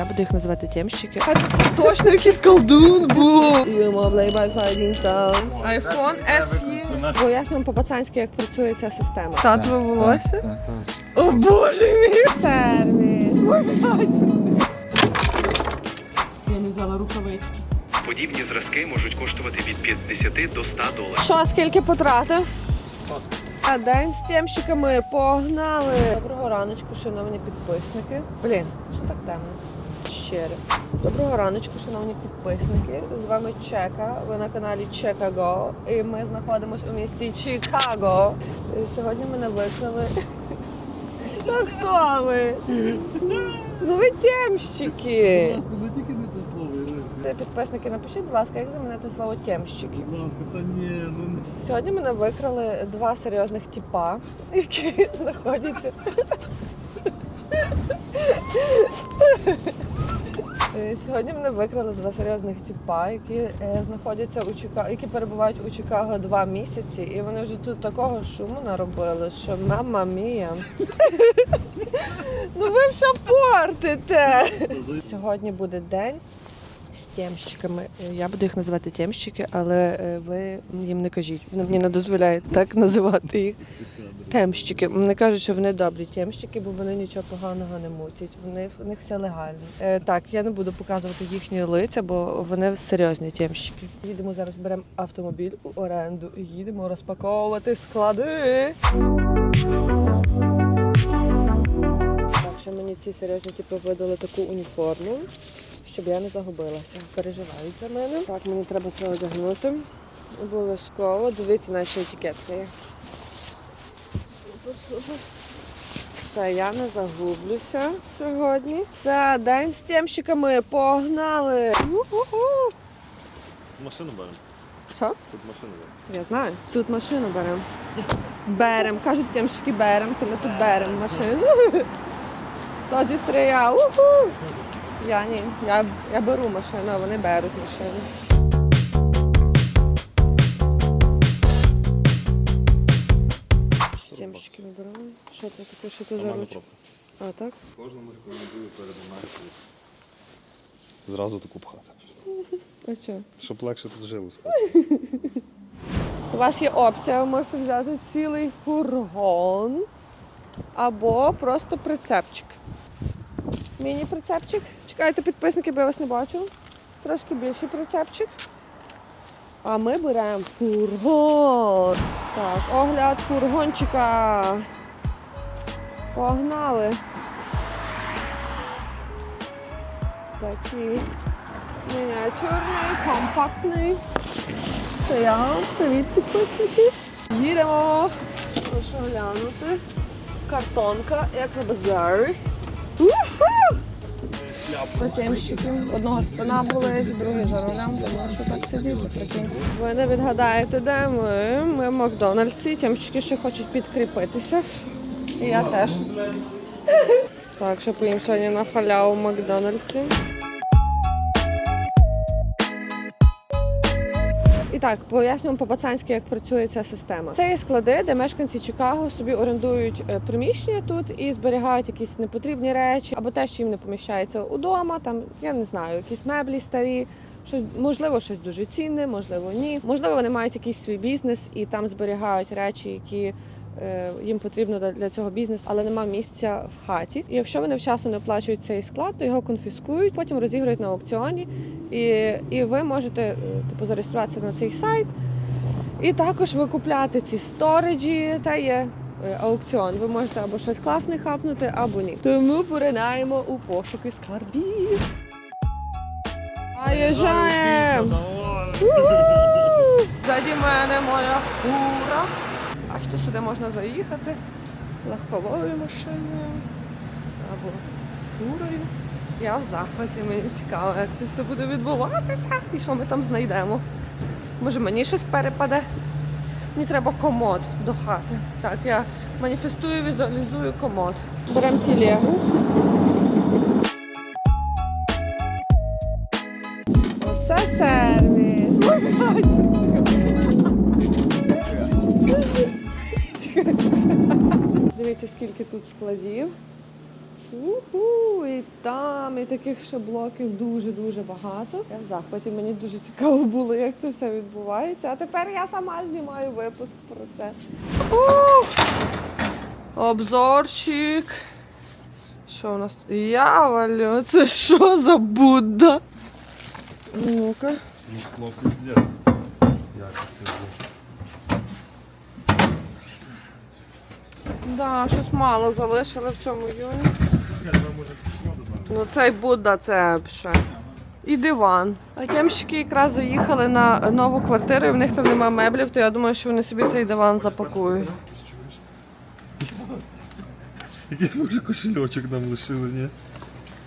Я буду їх називати тємщики. Точно якийсь колдун був. iPhone SE. Пояснюємо по-пацанськи, як працює ця система. Татове волосся. О боже мій. Сервіс. Я не взяла рукавички. Подібні зразки можуть коштувати від 50 до 100 доларів. Що, скільки потратив? А день з тємщиками погнали. Доброго раночку, шановні підписники. Блін, що так темно? Щиро. Доброго раночку, шановні підписники. З вами Чека. Ви на каналі Чекаго. І ми знаходимося у місті Чикаго. І сьогодні мене виклали. Та хто ви? Ну ви тємщики. Ну не тільки не це слово. Ти, Підписники, напишіть, будь ласка, як замінити слово тємщики. Будь ласка, та ні, ну. Сьогодні мене викрали два серйозних тіпа, які знаходяться. Е, Сьогодні мене викрали два серйозних тіпа, які е, знаходяться у Чикаго, які перебувають у Чикаго два місяці, і вони вже тут такого шуму наробили, що мама мія. Ну ви все портите. Сьогодні буде день з тємщиками. Е, Я буду їх називати тємщики, але е, ви їм не кажіть. Вони мені не дозволяють так називати їх. Темщики. Вони кажуть, що вони добрі тємщики, бо вони нічого поганого не мутять. Вони в них все легально. Е, так, я не буду показувати їхні лиця, бо вони серйозні тємщики. Їдемо зараз, беремо автомобіль у оренду і їдемо розпаковувати склади. Так, що мені ці серйозні типу видали таку уніформу, щоб я не загубилася. Переживають за мене. Так, мені треба це одягнути. Обов'язково. Дивіться, наші етикетки є. Все, я не загублюся сьогодні. Це день з тємщиками. Погнали! У-ху-ху. Машину беремо. Що? Тут машину беремо. Я знаю. Тут машину беремо. Берем. Кажуть, тємщики берем, то ми тут беремо машину. Хто зістріляв? Уху! Я ні. Я, я беру машину, а вони беруть машину. Ми беремо? Що це таке? Що це за Нормальна ручка? пробка. А, так? Кожному рекомендую передумати. Зразу таку пхати. А що? Щоб легше тут жило. У вас є опція, ви можете взяти цілий фургон або просто прицепчик. Міні-прицепчик. Чекайте, підписники, бо я вас не бачу. Трошки більший прицепчик. А ми беремо фургон. Так, огляд фургончика. Погнали. Такий мініатюрний, компактний. Це я. Привіт, підписники. Їдемо. Прошу глянути. Картонка, як на базарі. Потімщики. Одного спина болить, другий за рулем, тому що так сидіти, прикинь. Ви не відгадаєте, де ми. Ми в Макдональдсі, тімщики ще хочуть підкріпитися. І я теж. Так, що поїм сьогодні на халяву в Макдональдсі. Так, пояснюємо по-пацанськи, як працює ця система. Це є склади, де мешканці Чикаго собі орендують е, приміщення тут і зберігають якісь непотрібні речі або те, що їм не поміщається удома. Там я не знаю, якісь меблі старі. Щось можливо, щось дуже цінне, можливо, ні. Можливо, вони мають якийсь свій бізнес і там зберігають речі, які їм потрібно для- цього бізнесу, але нема місця в хаті. І якщо вони вчасно не оплачують цей склад, то його конфіскують, потім розіграють на аукціоні, і, і ви можете е, типу зареєструватися на цей сайт. І також викупляти ці сториджі, та є е, аукціон. Ви можете або щось класне хапнути, або ні. Тому поринаємо у пошуки скарбів. Заїжджаємо! Уху! Ззаді мене моя фура. Бачите, сюди можна заїхати легковою машиною або фурою. Я в захваті, мені цікаво, як це все буде відбуватися і що ми там знайдемо. Може мені щось перепаде. Мені треба комод до хати. Так, я маніфестую, візуалізую комод. Беремо тілегу. Оце сервіс. Дивіться, скільки тут складів. Уху, і там, і таких ще блоків дуже-дуже багато. Я в захваті, мені дуже цікаво було, як це все відбувається. А тепер я сама знімаю випуск про це. Ух! Обзорчик. Що у нас тут? Я валю, це що за Будда? Ну-ка. Ну, хлопець. Якось Да, щось мало залишили в цьому юні. Ну цей Будда це ще. І диван. А тямщики якраз заїхали на нову квартиру, і в них там немає меблів, то я думаю, що вони собі цей диван запакують. Якийсь може кошельочок нам лишили, ні?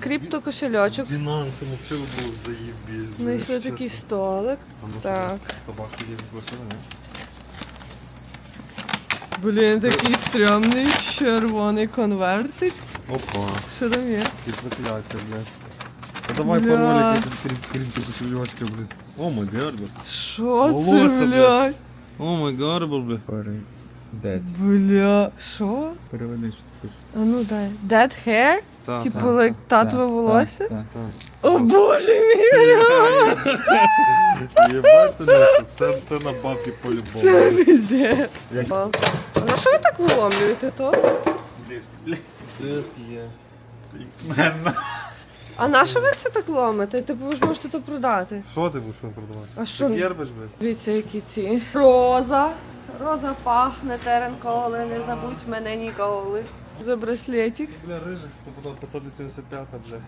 Крипто кошельочок. Фінансом взагалі було заєбісь. Знайшли такий столик. Так. Табак тоді лишили, ні? Блін, такий стрьомний червоний конвертик. Опа, Що там є? якісь закляття, блядь. А давай Бля. пароль якийсь крім, крім того кошельочка, блядь. О май гарбор. Що Волосся, це, блядь? О май гарбор, блядь. Дед. Бля, що? Переведи, що ти пишеш. А ну дай. Dead hair? Так, Типу, так, like татове Так, волосся? так, так. так. О боже мій! Єбать, Леся, це, це на бабки по-любому. Це пиздец. Як- А на що ви так виломлюєте то? Диск, блядь. Диск є. Сіксмен. А на що ви це так ломите? Типу ви ж можете то продати. Що ти будеш там продавати? А що? Ти гербиш, блядь? Дивіться, які ці. Роза. Роза пахне терен коли, не забудь мене ніколи. За браслетик. Бля, рижик, стопудов 575, бля.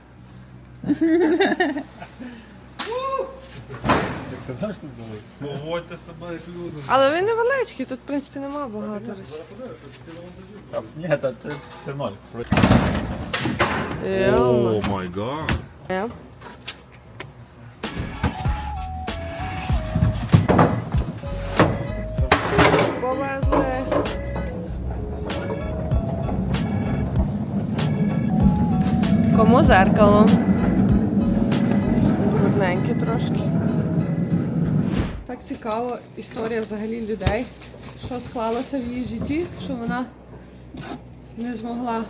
Казав, що були? Поводьте себе як люди. Але він невеличкий, тут в принципі нема багато речей. Ні, та це, це ноль. Йома. май гад. Е. Повезли. Кому зеркало? Брудненьке трошки. Так цікаво історія взагалі людей, що склалося в її житті, що вона не змогла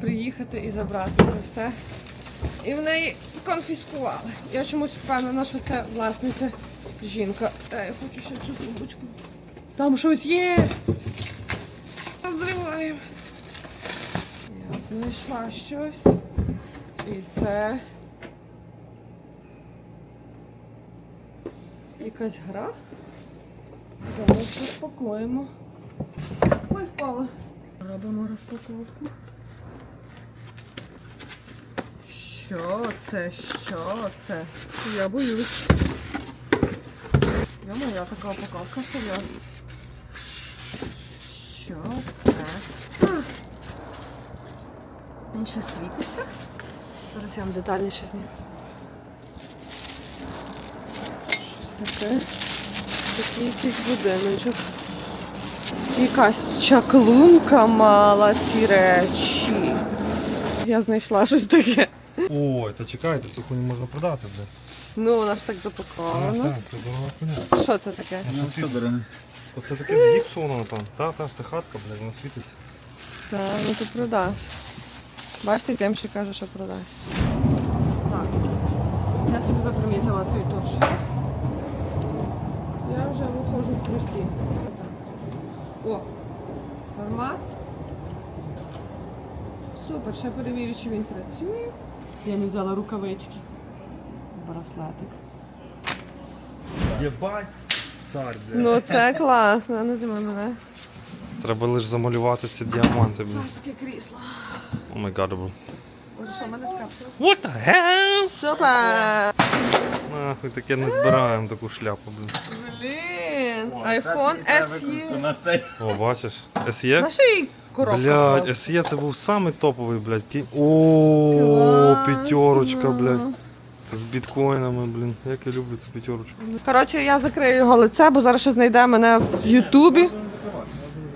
приїхати і забрати це все. І в неї конфіскували. Я чомусь впевнена, що це власниця жінка. Е, я хочу ще цю трубочку. Там щось є. Розриваємо. Я знайшла щось. І це. Якась гра. Зараз розпакуємо. Ой, впала. Робимо розпаковку. Що це? Що це? Я боюсь. Я моя така упаковка серйозна. Що це? Він ще світиться? Зараз я вам детальніше зніму. Щось таке. Такий якийсь будиночок. Якась чаклунка мала ці речі. Я знайшла щось таке. Ой, та чекайте, цю хуйню можна продати, блядь. Ну, вона ж так запакована. так, це дорога хуйня. Що це таке? Ну, що, дороге? Оце таке з гіпсу воно там. Та, та, це хатка, блядь, вона світиться. Так, ну ти продаш. Бачите, тим ще каже, що продасть. Так. Я собі запримітила цей турш. Плюсі. О! Формат. Супер, ще перевірю, чи він працює. Я не взяла рукавички. Браслетик. Єбать! Цар. Ну це класно, не зима мене. Треба лише замалювати ці діаманти. Царське крісло. О май гад, блядь. Боже, що в мене з? What the hell? Супер! Нахуй таке не збираємо таку шляпу, блін. Блін, iPhone SE. На цей. О, бачиш? SE? На що їй коробка? Блядь, просто? SE це був самий топовий, блядь. Кі- О, Класно. п'ятерочка, блядь. З біткоїнами, блін. Як я люблю цю п'ятерочку. Коротше, я закрию його лице, бо зараз ще знайде мене в Ютубі.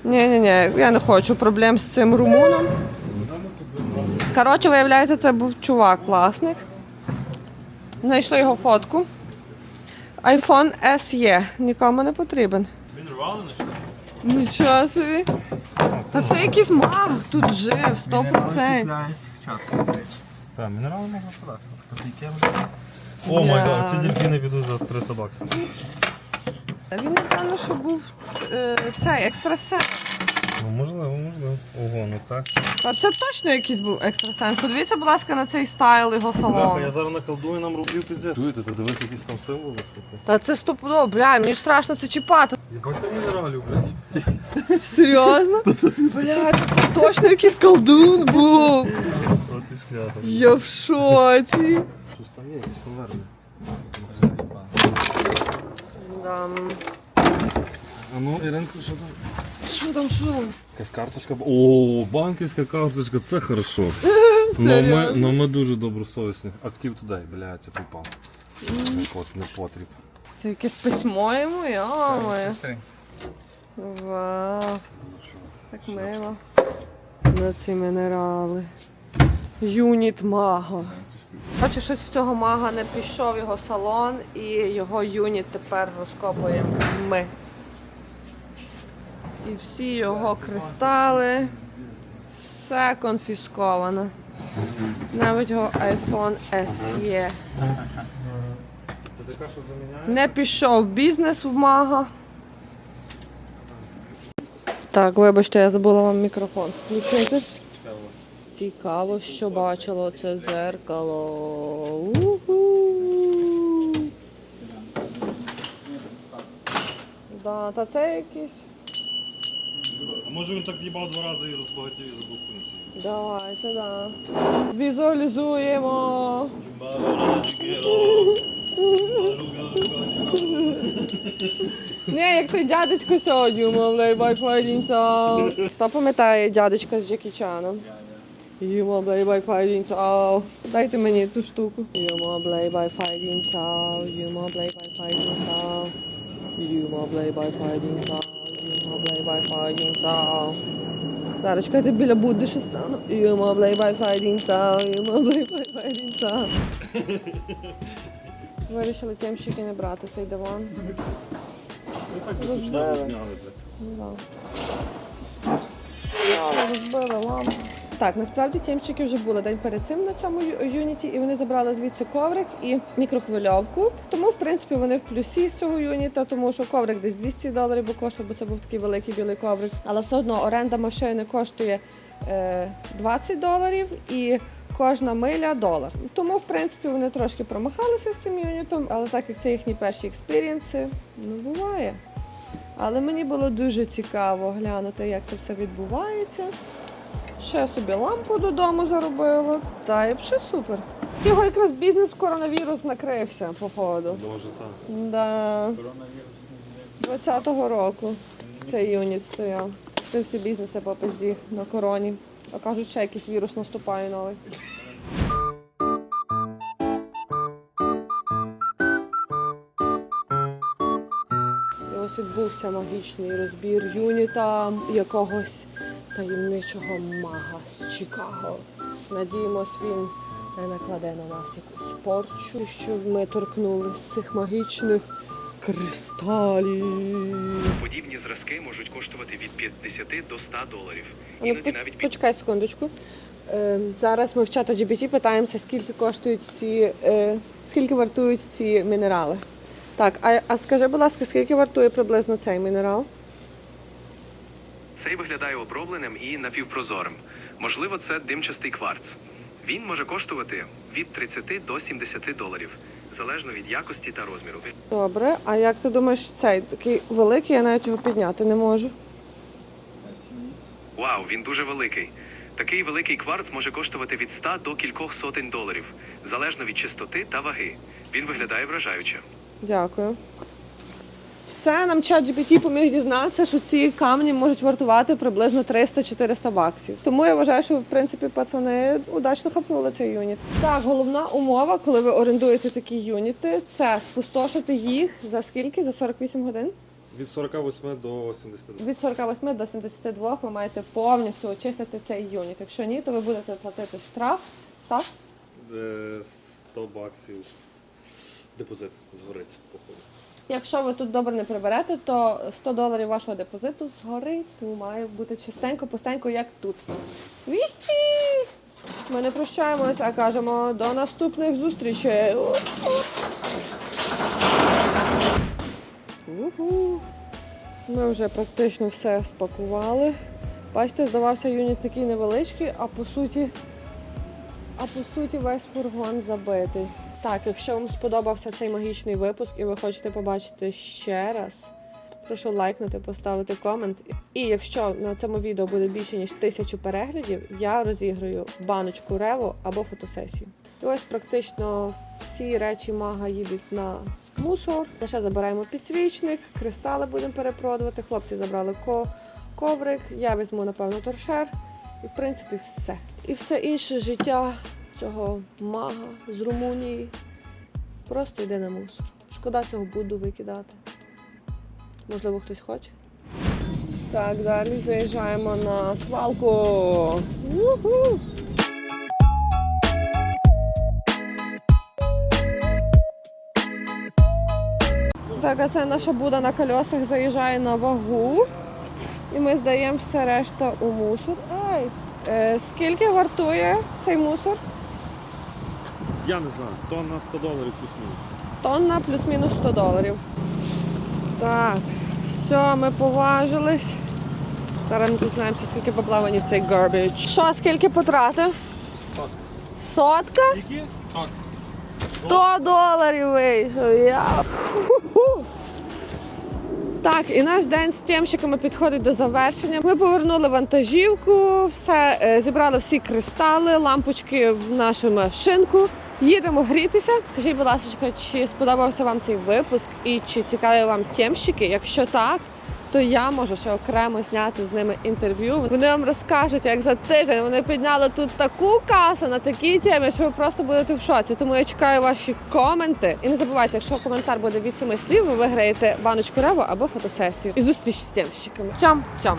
Ні, ні, ні, я не хочу проблем з цим румуном. Коротше, виявляється, це був чувак, власник. Знайшли його фотку. iPhone SE. Нікому не потрібен. Він рвалений? Нічого собі. Та це якийсь маг тут жив, 100%. Так, мінерали можна подати. О май гад, ці дельфіни підуть за 300 баксів. Він напевно, що був е, цей екстрасенс. Ого, ну це. А це точно якийсь був екстрасенс. Подивіться, будь ласка, на цей стайл його Бляха, я салону. зараз наколдую нам рублів піздець. Чуєте, ти дивись якісь там символи, сука. Та це стопудово, бля, мені ж страшно це чіпати. Єбать ти мінералів, блядь. Серйозно? Бля, це точно якийсь колдун був. Я в шоці. Щось там є, якісь конверти. Да. А ну, Іринко, що там? Що там, що? Якась карточка. О, банківська карточка, це хорошо. Ну ми, ну ми дуже добросовісні. Актив туди, бля, це попав. Не, пот, не потріб. Це якесь письмо йому, йо-моє. Вау, так мило. На ці мінерали. Юніт мага. Бачу, щось в цього мага не пішов його салон і його юніт тепер розкопуємо ми. І всі його кристали. Все конфісковано. Навіть його iPhone SE. Не пішов бізнес в мага. Так, вибачте, я забула вам мікрофон включити. Цікаво, що бачило це дзеркало. Уху. Да, та це якийсь. А може він так в'їбав два рази і розбагатів і забув функції? Давайте, да. Візуалізуємо. Ні, як той дядечко сьогодні, мовляй, байфайдінця. Хто пам'ятає дядечка з Джекі Чаном? Юма блей бай файдін цау. Дайте мені ту штуку. Юма блей бай файдін цау. Юма блей бай файдін цау. Юма блей бай файдін цау. Файдін цау. Зараз чекайте біля Будди ще стану. Юма блей файдін цау. Юма блей файдін цау. Вирішили тємщики не брати цей диван. Розбили. Ну. Розбили лампу. Так, насправді тємщики вже були день перед цим на цьому юніті, і вони забрали звідси коврик і мікрохвильовку. Тому, в принципі, вони в плюсі з цього юніта, тому що коврик десь 200 доларів би коштував, бо це був такий великий білий коврик. Але все одно оренда машини коштує е, 20 доларів і кожна миля долар. Тому, в принципі, вони трошки промахалися з цим юнітом, але так як це їхні перші експірієнси, ну буває. Але мені було дуже цікаво глянути, як це все відбувається. Ще собі лампу додому заробила. Та і ще супер. Його якраз бізнес коронавірус накрився, походу. Може так. Да. З 20-го року цей юніт стояв. Це всі бізнеси по пизді на короні. А кажуть, ще якийсь вірус наступає новий. І ось відбувся магічний розбір юніта якогось таємничого мага з Чикаго. Надіємось, він не накладе на нас якусь порчу, щоб ми торкнулись цих магічних кристалів. Подібні зразки можуть коштувати від 50 до 100 доларів. Ну, Іноді навіть під почекай секундочку. Е, зараз ми в чата GPT питаємося, скільки коштують ці, е, скільки вартують ці мінерали. Так, а, а скажи, будь ласка, скільки вартує приблизно цей мінерал? Цей виглядає обробленим і напівпрозорим. Можливо, це димчастий кварц. Він може коштувати від 30 до 70 доларів, залежно від якості та розміру. Добре, а як ти думаєш, цей такий великий, я навіть його підняти не можу. Вау, він дуже великий. Такий великий кварц може коштувати від 100 до кількох сотень доларів, залежно від чистоти та ваги. Він виглядає вражаюче. Дякую. Все, нам чат GPT поміг дізнатися, що ці камні можуть вартувати приблизно 300-400 баксів. Тому я вважаю, що в принципі пацани удачно хапнули цей юніт. Так, головна умова, коли ви орендуєте такі юніти, це спустошити їх за скільки? За 48 годин? Від 48 до 72. Від 48 до 72 ви маєте повністю очистити цей юніт. Якщо ні, то ви будете платити штраф. Так? Е, 100 баксів. Депозит згорить, походу. Якщо ви тут добре не приберете, то 100 доларів вашого депозиту згорить, тому має бути чистенько, пустенько, як тут. Віхі! Ми не прощаємось, а кажемо до наступних зустрічей. Уху. Ми вже практично все спакували. Бачите, здавався юніт такий невеличкий, а по суті, а по суті весь фургон забитий. Так, якщо вам сподобався цей магічний випуск і ви хочете побачити ще раз, прошу лайкнути, поставити комент. І якщо на цьому відео буде більше ніж тисячу переглядів, я розіграю баночку рево або фотосесію. І ось практично всі речі мага їдуть на мусор. Лише забираємо підсвічник, кристали будемо перепродувати. Хлопці забрали ко- коврик, я візьму, напевно, торшер. І в принципі все. І все інше життя цього мага з Румунії просто йде на мусор. Шкода цього буду викидати. Можливо, хтось хоче. Так, далі заїжджаємо на свалку. Уху! Так, а це наша буда на колесах заїжджає на вагу. І ми здаємо все решта у мусор. Ай! Е, скільки вартує цей мусор? Я не знаю, тонна 100 доларів плюс-мінус. Тонна плюс-мінус 100 доларів. Так, все, ми поважились. Зараз ми дізнаємося, скільки поплавані цей garbage. Що, скільки потратив? Сотка. Сотка? Які? Сотка. 100 доларів вийшов. Я. Так, і наш день з тємщиками підходить до завершення. Ми повернули вантажівку, все е, зібрали всі кристали, лампочки в нашу машинку. Їдемо грітися. Скажіть, будь ласка, чи сподобався вам цей випуск і чи цікаві вам тємщики? Якщо так, то я можу ще окремо зняти з ними інтерв'ю. Вони вам розкажуть, як за тиждень вони підняли тут таку касу на такій темі, що ви просто будете в шоці. Тому я чекаю ваші коменти. І не забувайте, якщо коментар буде від семи слів, ви виграєте баночку реву або фотосесію. І зустріч з тємщиками. Цям, цям.